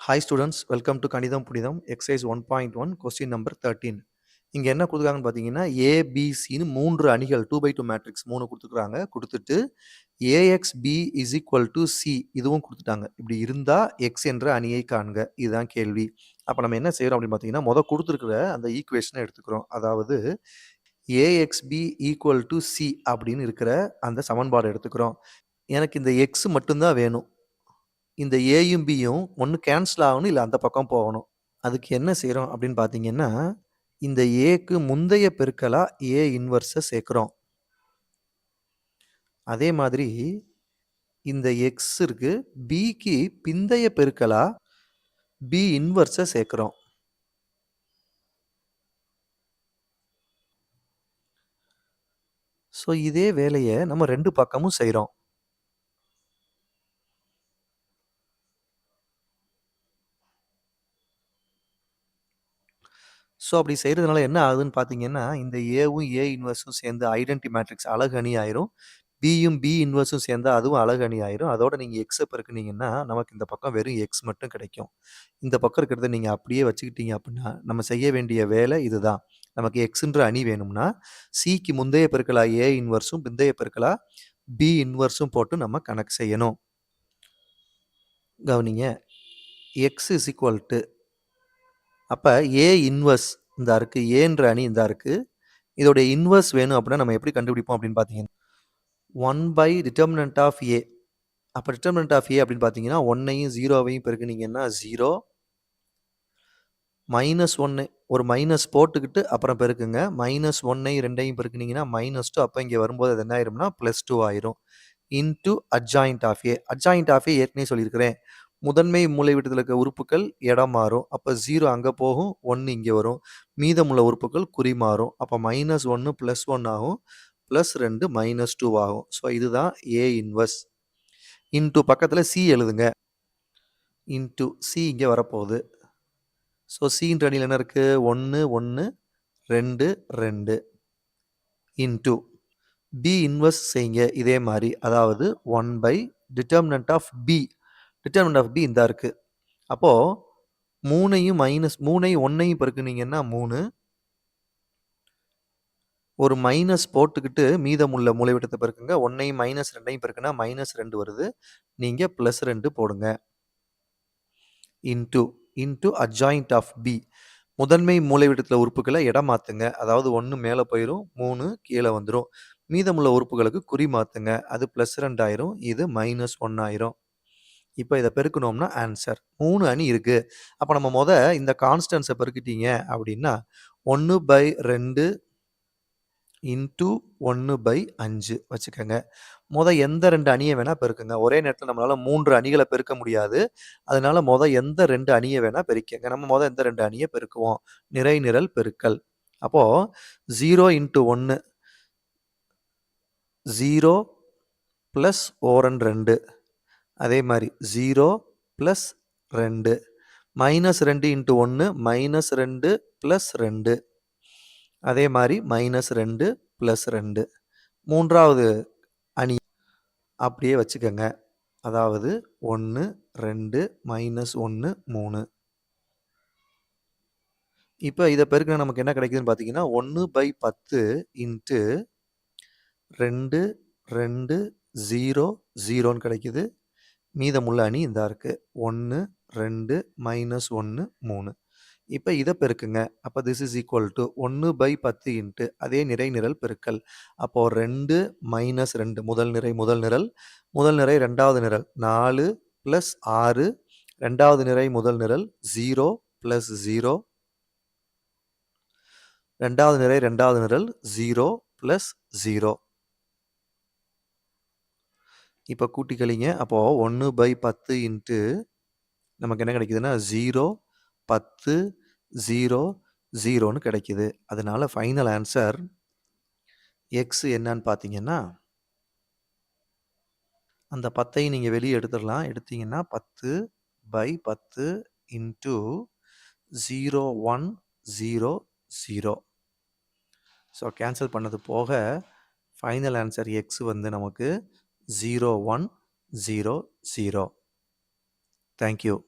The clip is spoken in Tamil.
ஹாய் ஸ்டூடெண்ட்ஸ் வெல்கம் டு கணிதம் புனிதம் exercise one point one question number thirteen இங்கே என்ன கொடுத்துருக்காங்கன்னு பார்த்தீங்கன்னா ஏபிசின்னு மூன்று அணிகள் டூ பை டூ மேட்ரிக்ஸ் மூணு கொடுத்துருக்குறாங்க. கொடுத்துட்டு AX B is equal to C இதுவும் கொடுத்துட்டாங்க. இப்படி இருந்தால் எக்ஸ் என்ற அணியை காண்க. இதுதான் கேள்வி. அப்போ நம்ம என்ன செய்கிறோம் அப்படின்னு பார்த்தீங்கன்னா மொதல் கொடுத்துருக்குற அந்த ஈக்குவேஷனை எடுத்துக்கிறோம். அதாவது ஏஎக்ஸ்பி ஈக்குவல் டு சி அப்படின்னு இருக்கிற அந்த சமன்பாடு எடுத்துக்கிறோம். எனக்கு இந்த எக்ஸ் மட்டும்தான் வேணும். இந்த ஏயும் பியும் ஒன்று கேன்சல் ஆகணும் இல்லை அந்த பக்கம் போகணும். அதுக்கு என்ன செய்கிறோம் அப்படின்னு பார்த்தீங்கன்னா இந்த ஏக்கு முந்தைய பெருக்களாக ஏ இன்வர்ஸை சேர்க்குறோம். அதே மாதிரி இந்த எக்ஸ் இருக்கு பிக்கு பிந்தைய பெருக்கலாக பி இன்வர்ஸை சேர்க்குறோம். ஸோ இதே வேலையை நம்ம ரெண்டு பக்கமும் செய்கிறோம் ஸோ அப்படி செய்கிறதுனால என்ன ஆகுதுன்னு பார்த்தீங்கன்னா இந்த ஏவும் ஏ இன்வர்ஸும் சேர்ந்து ஐடென்டி மேட்ரிக்ஸ் அழகு அணி ஆயிரும். பியும் பி இன்வர்ஸும் சேர்ந்தா அதுவும் அழகு அணி ஆயிரும். அதோட நீங்கள் எக்ஸை பெருக்குனீங்கன்னா நமக்கு இந்த பக்கம் வெறும் எக்ஸ் மட்டும் கிடைக்கும். இந்த பக்கம் இருக்கிறத நீங்கள் அப்படியே வச்சுக்கிட்டீங்க அப்படின்னா நம்ம செய்ய வேண்டிய வேலை இதுதான். நமக்கு எக்ஸுன்ற அணி வேணும்னா சிக்கு முந்தைய பெருக்கலா ஏ இன்வர்ஸும் பிந்தைய பெருக்கலா பி இன்வர்ஸும் போட்டு நம்ம கணக்கு செய்யணும். கவனிங்க எக்ஸ் இஸ் ஈக்குவல் டு அப்போ ஏ இன்வர்ஸ் இந்த இருக்குது ஏன்ற அணி இந்த இருக்குது இதோடைய இன்வர்ஸ் வேணும் அப்படின்னா நம்ம எப்படி கண்டுபிடிப்போம் அப்படின்னு பார்த்தீங்கன்னா one by determinant of A அப்போ டிட்டர்மினன்ட் ஆஃப் ஏ அப்படின்னு பார்த்தீங்கன்னா ஒன்னையும் ஜீரோவையும் பெருக்குனீங்கன்னா ஜீரோ மைனஸ் ஒன்று ஒரு மைனஸ் போட்டுக்கிட்டு அப்புறம் பெருக்குங்க. மைனஸ் ஒன்னையும் ரெண்டையும் பெருக்குனீங்கன்னா மைனஸ் டூ அப்போ இங்கே வரும்போது அது என்ன ஆயிரும்னா ப்ளஸ் டூ ஆயிரும். Into adjoint of A adjoint of A ஏற்கனவே சொல்லியிருக்கிறேன். முதன்மை மூளைவிட்டத்தில் இருக்க உறுப்புகள் இடம் மாறும். அப்போ ஜீரோ அங்கே போகும் ஒன்று இங்கே வரும். மீதமுள்ள உறுப்புகள் குறி மாறும். அப்போ மைனஸ் ஒன்று ப்ளஸ் ஒன் ஆகும். ப்ளஸ் ரெண்டு மைனஸ் டூ ஆகும். ஸோ இதுதான் ஏ இன்வர்ஸ் இன்டூ பக்கத்தில் சி எழுதுங்க. இன்டூ சி இங்கே வரப்போகுது. ஸோ சின்ற அணியில் என்ன இருக்குது ஒன்று ஒன்று ரெண்டு ரெண்டு. இன்டூ பி இன்வர்ஸ் செய்யுங்க. இதே மாதிரி. அதாவது one by determinant of B determinant of B இந்த இருக்குது அப்போது மூணையும் மைனஸ் மூணையும் ஒன்றையும் பெருக்குனீங்கன்னா மூணு. ஒரு மைனஸ் போட்டுக்கிட்டு மீதமுள்ள மூளைவிட்டத்தை பெருக்குங்க. ஒன்னையும் மைனஸ் ரெண்டையும் பெருக்குனா மைனஸ் ரெண்டு வருது. நீங்கள் ப்ளஸ் ரெண்டு போடுங்க. Into into adjoint of B முதன்மை மூலைவிட்டத்தில் உறுப்புகளை இடம் மாற்றுங்க அதாவது ஒன்று மேலே போயிடும் மூணு கீழே வந்துடும் மீதமுள்ள உறுப்புகளுக்கு குறி மாற்றுங்க அது ப்ளஸ் ரெண்டாயிரும் இது மைனஸ் ஒன்றாயிரும் இப்போ இதை பெருக்கணும்னா ஆன்சர் மூணு அணி இருக்குது அப்போ நம்ம முத இந்த கான்ஸ்டன்ஸை பெருக்கிட்டீங்க அப்படின்னா ஒன்று பை ரெண்டு இன்ட்டு ஒன்று பை அஞ்சு வச்சுக்கோங்க. முத எந்த ரெண்டு அணியை வேணால் பெருக்குங்க. ஒரே நேரத்தில் நம்மளால் மூன்று அணிகளை பெருக்க முடியாது. அதனால முத எந்த ரெண்டு அணியை வேணால் பெருக்கங்க நம்ம முத எந்த ரெண்டு அணியை பெருக்குவோம்? நிறை நிரல் பெருக்கல். அப்போது ஜீரோ இன்ட்டு ஒன்று ஜீரோ ப்ளஸ் ஓரன் ரெண்டு. அதே மாதிரி ஜீரோ ப்ளஸ் ரெண்டு. மைனஸ் ரெண்டு இன்ட்டு ஒன்று மைனஸ் ரெண்டு ப்ளஸ் ரெண்டு. அதே மாதிரி மைனஸ் ரெண்டு ப்ளஸ் ரெண்டு. மூன்றாவது அணி அப்படியே வச்சுக்கோங்க. அதாவது ஒன்று ரெண்டு மைனஸ் ஒன்று மூணு. இப்போ இதை பெருக்கினா நமக்கு என்ன கிடைக்குதுன்னு பார்த்தீங்கன்னா ஒன்று பை பத்து இன்ட்டு ரெண்டு ரெண்டு ஜீரோ ஜீரோன்னு கிடைக்குது. மீதமுள்ள அணி இதாக இருக்குது ஒன்று ரெண்டு மைனஸ் ஒன்று மூணு. இப்போ இதை பெருக்குங்க. அப்போ திஸ் இஸ் ஈக்குவல் டு ஒன்று பை பத்து இன்ட்டு அதே நிறை நிரல் பெருக்கல். அப்போது ரெண்டு மைனஸ் ரெண்டு முதல் நிறை முதல் நிரல் முதல் நிறை ரெண்டாவது நிரல். நாலு ப்ளஸ் ஆறு ரெண்டாவது நிறை முதல் நிரல் ஜீரோ ப்ளஸ் ஜீரோ ரெண்டாவது நிறை ரெண்டாவது நிரல் ஜீரோ ப்ளஸ் ஜீரோ இப்போ கூட்டிக்கலிங்க அப்போது ஒன்று பை பத்து இன்ட்டு நமக்கு என்ன கிடைக்குதுன்னா ஜீரோ பத்து ஜீரோ ஜீரோன்னு கிடைக்கிது. அதனால ஃபைனல் ஆன்சர் எக்ஸ் என்னன்னு பார்த்தீங்கன்னா அந்த பத்தையும் நீங்கள் வெளியே எடுத்துடலாம். எடுத்தீங்கன்னா பத்து பை பத்து into zero one zero zero so cancel பண்ணது போக ஃபைனல் ஆன்சர் எக்ஸ் வந்து நமக்கு 0100. Thank you.